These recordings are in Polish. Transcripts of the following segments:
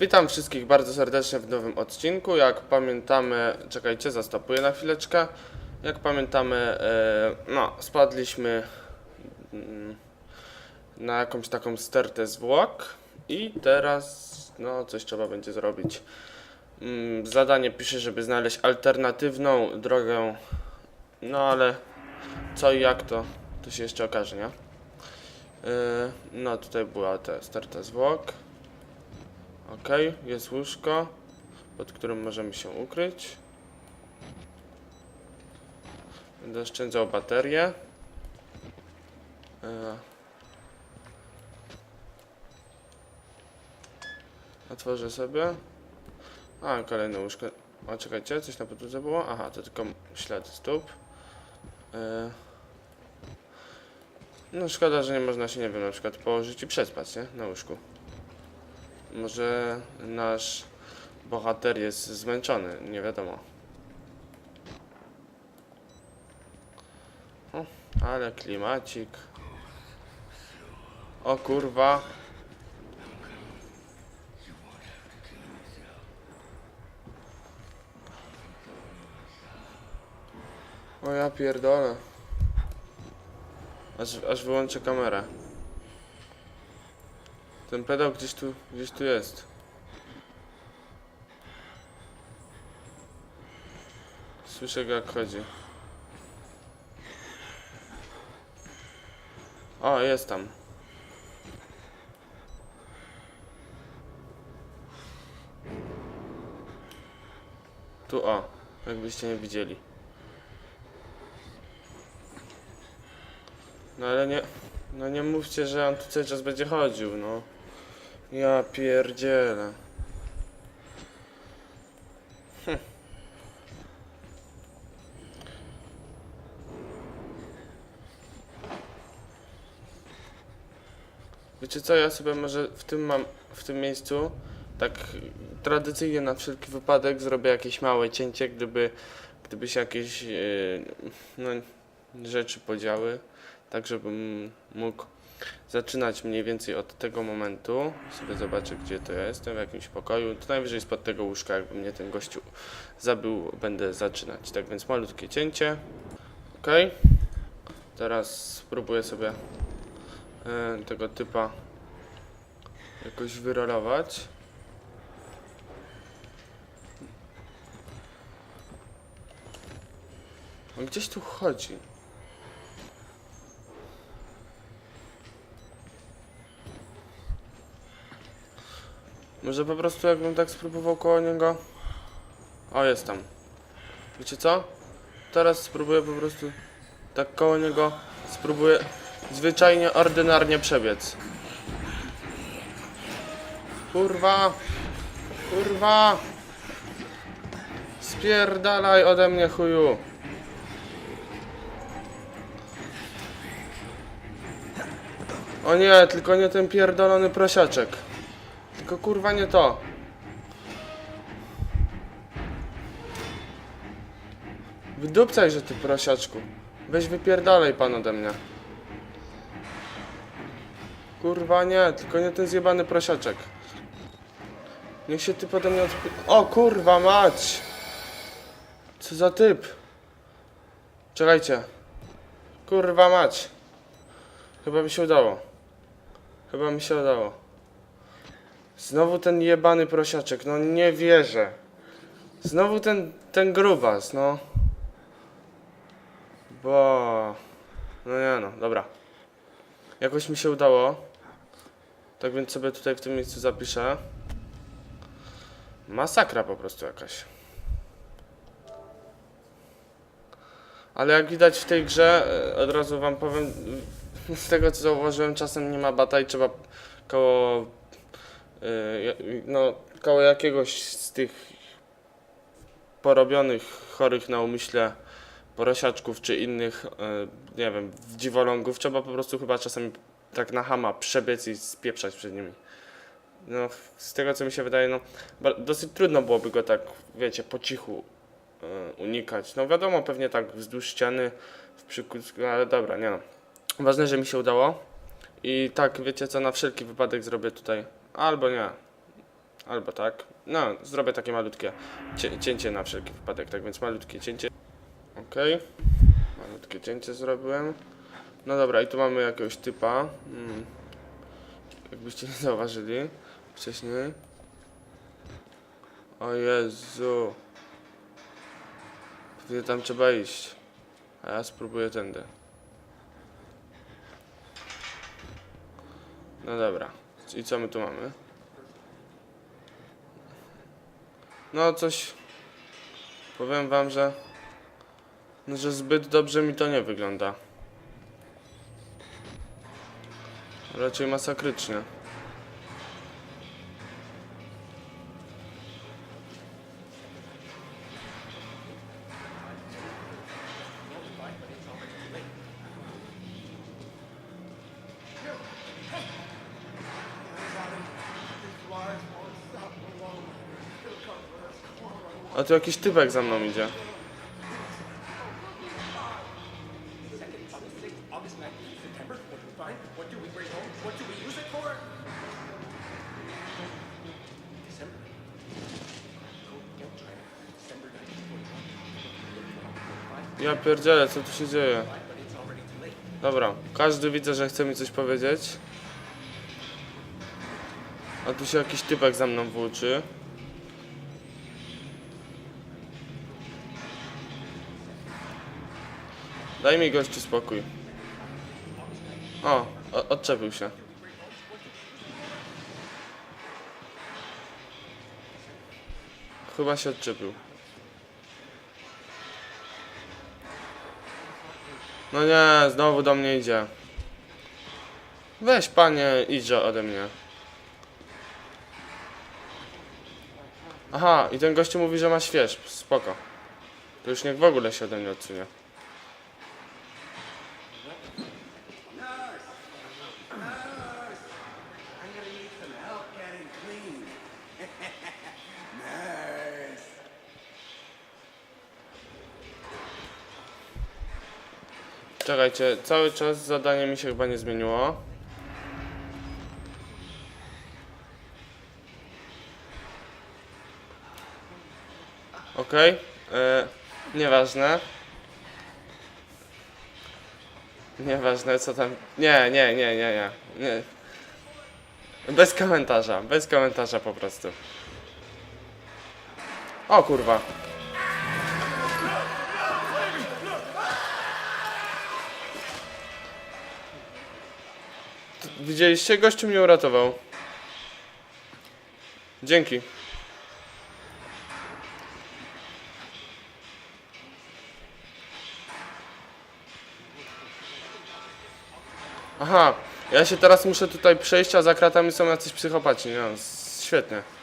Witam wszystkich bardzo serdecznie w nowym odcinku. Jak pamiętamy, czekajcie, zastopuję na chwileczkę. Jak pamiętamy, e, no, spadliśmy mm, na jakąś taką stertę zwłok i teraz, no, coś trzeba będzie zrobić. Mm, Zadanie pisze, żeby znaleźć alternatywną drogę, no ale co i jak to, to się jeszcze okaże, nie? E, No, tutaj była ta sterta zwłok. Ok, jest łóżko, pod którym możemy się ukryć. Będę oszczędzał baterię. E. Otworzę sobie. A, kolejne łóżko. O, czekajcie, coś na podłodze było? Aha, to tylko ślady stóp. E. No szkoda, że nie można się, nie wiem, na przykład położyć i przespać, nie? Na łóżku. Może nasz bohater jest zmęczony, nie wiadomo. O, ale klimacik. O kurwa. O ja pierdolę. Aż, aż wyłączę kamerę. Ten pedał gdzieś tu, gdzieś tu jest. Słyszę go jak chodzi. O, jest tam. Tu o, jakbyście nie widzieli. No ale nie, no nie mówcie, że on tu cały czas będzie chodził, no. Ja pierdzielę. Hm. Wiecie co, ja sobie może w tym mam, w tym miejscu, tak tradycyjnie na wszelki wypadek zrobię jakieś małe cięcie, gdyby, gdyby się jakieś yy, no, rzeczy podziały, tak żebym mógł zaczynać mniej więcej od tego momentu. Sobie zobaczę, gdzie to ja jestem, w jakimś pokoju. To najwyżej spod tego łóżka, jakby mnie ten gościu zabił, będę zaczynać. Tak więc malutkie cięcie. Ok. Teraz spróbuję sobie e, tego typa jakoś wyrolować. On gdzieś tu chodzi. Może po prostu jakbym tak spróbował koło niego. O, jest tam. Wiecie co? Teraz spróbuję po prostu tak koło niego. Spróbuję zwyczajnie, ordynarnie przebiec. Kurwa! Kurwa! Spierdalaj ode mnie, chuju! O nie, tylko nie ten pierdolony prosiaczek. Tylko kurwa nie to. Wydupcaj, że ty prosiaczku. Weź wypierdalaj pan ode mnie. Kurwa nie, tylko nie ten zjebany prosiaczek. Niech się ty pode mnie odpy... O kurwa mać! Co za typ? Czekajcie. Kurwa mać. Chyba mi się udało. Chyba mi się udało. Znowu ten jebany prosiaczek, no nie wierzę. Znowu ten, ten grubas, no. Bo... No nie no, dobra. Jakoś mi się udało. Tak więc sobie tutaj w tym miejscu zapiszę. Masakra po prostu jakaś. Ale jak widać w tej grze, e, od razu wam powiem, z tego co zauważyłem, czasem nie ma bata i trzeba koło no, koło jakiegoś z tych porobionych, chorych na umyśle porosiaczków czy innych, y, nie wiem, dziwolągów, trzeba po prostu chyba czasami tak na hama przebiec i spieprzać przed nimi. No, z tego co mi się wydaje, no, dosyć trudno byłoby go tak, wiecie, po cichu y, unikać. No wiadomo, pewnie tak wzdłuż ściany, w przykusku, ale dobra, nie no. Ważne, że mi się udało. I tak, wiecie co, na wszelki wypadek zrobię tutaj Albo nie. Albo tak. No, zrobię takie malutkie cie, cięcie na wszelki wypadek, tak więc malutkie cięcie. Okej. Malutkie cięcie zrobiłem. No dobra, i tu mamy jakiegoś typa. Mm. Jakbyście nie zauważyli wcześniej. O Jezu. Pewnie tam trzeba iść. A ja spróbuję tędy. No dobra. I co my tu mamy? No coś... Powiem wam, że... No, że zbyt dobrze mi to nie wygląda. Raczej masakrycznie. A tu jakiś typek za mną idzie. Ja pierdzielę, co tu się dzieje? Dobra, każdy widzę, że chce mi coś powiedzieć. A tu się jakiś typek za mną włóczy. Daj mi gościu spokój. O, odczepił się. Chyba się odczepił. No nie, znowu do mnie idzie. Weź panie, idźże ode mnie. Aha, i ten gościu mówi, że ma śwież. Spoko. To już niech w ogóle się ode mnie odsunie. Czekajcie, cały czas zadanie mi się chyba nie zmieniło. Okej, okay. nieważne. Nieważne co tam. Nie, nie, nie, nie, nie, nie. Bez komentarza, bez komentarza po prostu. O kurwa. Widzieliście? Gościu mnie uratował. Dzięki. Aha, ja się teraz muszę tutaj przejść, a za kratami są jacyś psychopaci. No, świetnie.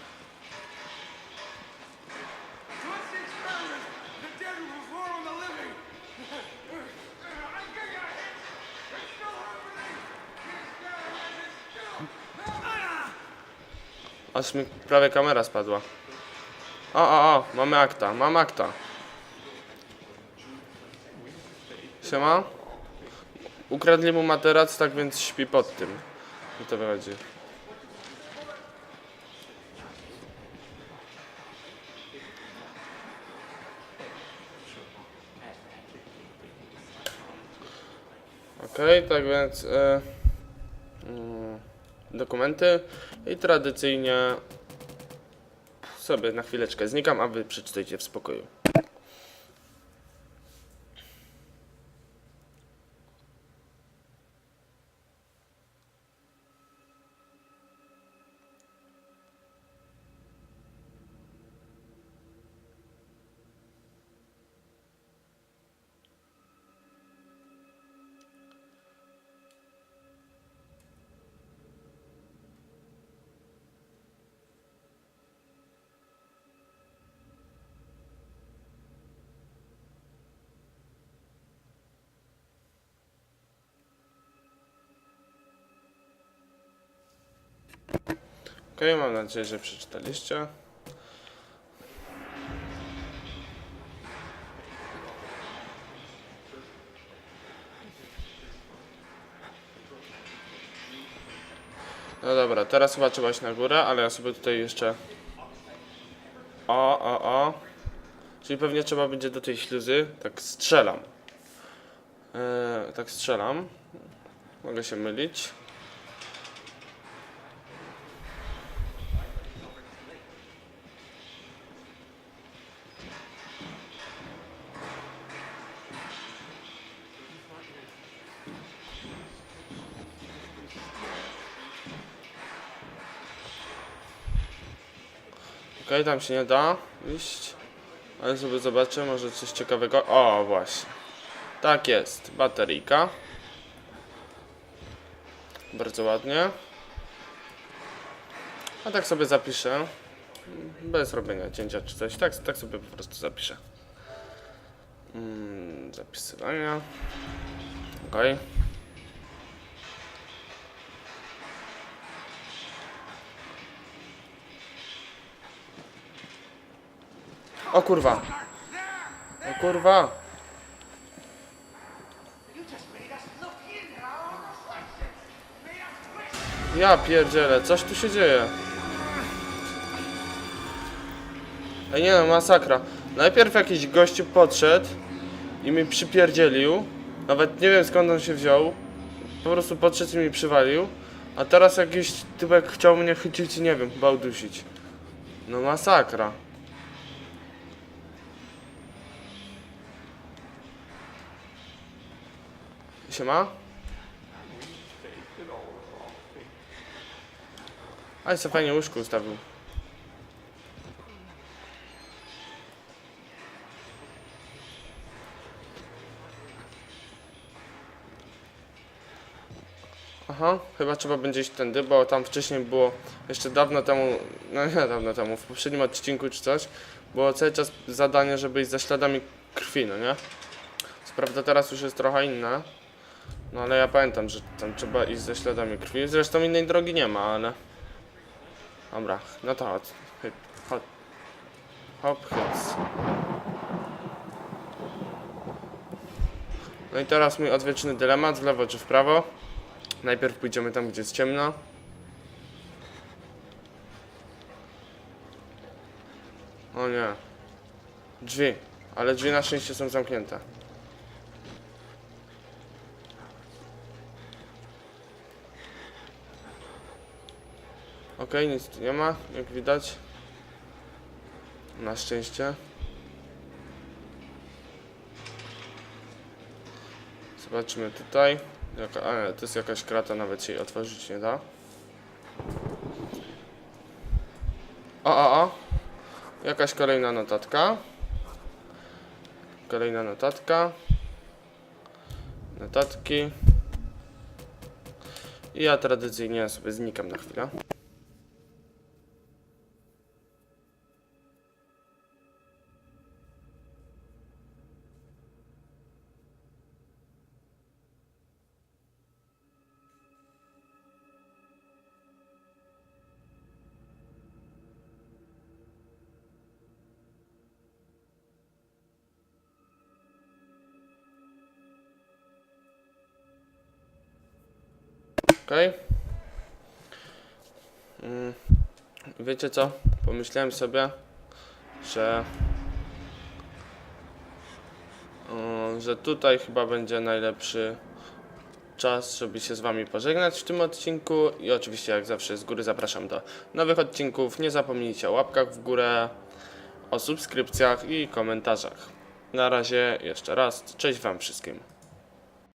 Aż mi prawie kamera spadła. O, o, o, mamy akta, mam akta. Siema? Ukradli mu materac, tak więc śpi pod tym. I to wychodzi. Okej, tak więc mm, dokumenty i tradycyjnie sobie na chwileczkę znikam, a wy przeczytajcie w spokoju. Mam nadzieję, że przeczytaliście. No dobra, teraz chyba trzeba na górę, ale ja sobie tutaj jeszcze... O, o, o. Czyli pewnie trzeba będzie do tej śluzy. Tak strzelam. Eee, tak strzelam. Mogę się mylić. Okej, tam się nie da iść. Ale sobie zobaczę, może coś ciekawego. O, właśnie. Tak jest, bateryjka. Bardzo ładnie. A tak sobie zapiszę. Bez robienia cięcia czy coś. Tak, tak sobie po prostu zapiszę. Mm, zapisywania. Okej. O kurwa. O kurwa. Ja pierdzielę, coś tu się dzieje. Ej nie no, masakra. Najpierw jakiś gościu podszedł i mi przypierdzielił. Nawet nie wiem skąd on się wziął. Po prostu podszedł i mi przywalił. A teraz jakiś typek chciał mnie chycić i nie wiem, chyba udusić. No masakra. Siema? Ale sobie fajnie łóżko ustawił. Aha, chyba trzeba będzie iść tędy, bo tam wcześniej było, jeszcze dawno temu, no nie dawno temu, w poprzednim odcinku czy coś, było cały czas zadanie, żeby iść za śladami krwi, no nie? Co prawda teraz już jest trochę inne, no ale ja pamiętam, że tam trzeba iść ze śladami krwi. Zresztą innej drogi nie ma, ale... Dobra, no to chodź. Chodź. Hop, hyc. No i teraz mój odwieczny dylemat, w lewo czy w prawo. Najpierw pójdziemy tam, gdzie jest ciemno. O nie. Drzwi. Ale drzwi na szczęście są zamknięte. Okej, nic tu nie ma, jak widać. Na szczęście. Zobaczymy tutaj. Jaka, to jest jakaś krata, nawet się jej otworzyć nie da. O, o, o. Jakaś kolejna notatka. Kolejna notatka. Notatki. I ja tradycyjnie sobie znikam na chwilę. Wiecie co? Pomyślałem sobie, że mm, że tutaj chyba będzie najlepszy czas, żeby się z Wami pożegnać w tym odcinku i oczywiście jak zawsze z góry zapraszam do nowych odcinków. Nie zapomnijcie o łapkach w górę, o subskrypcjach i komentarzach. Na razie jeszcze raz, cześć Wam wszystkim.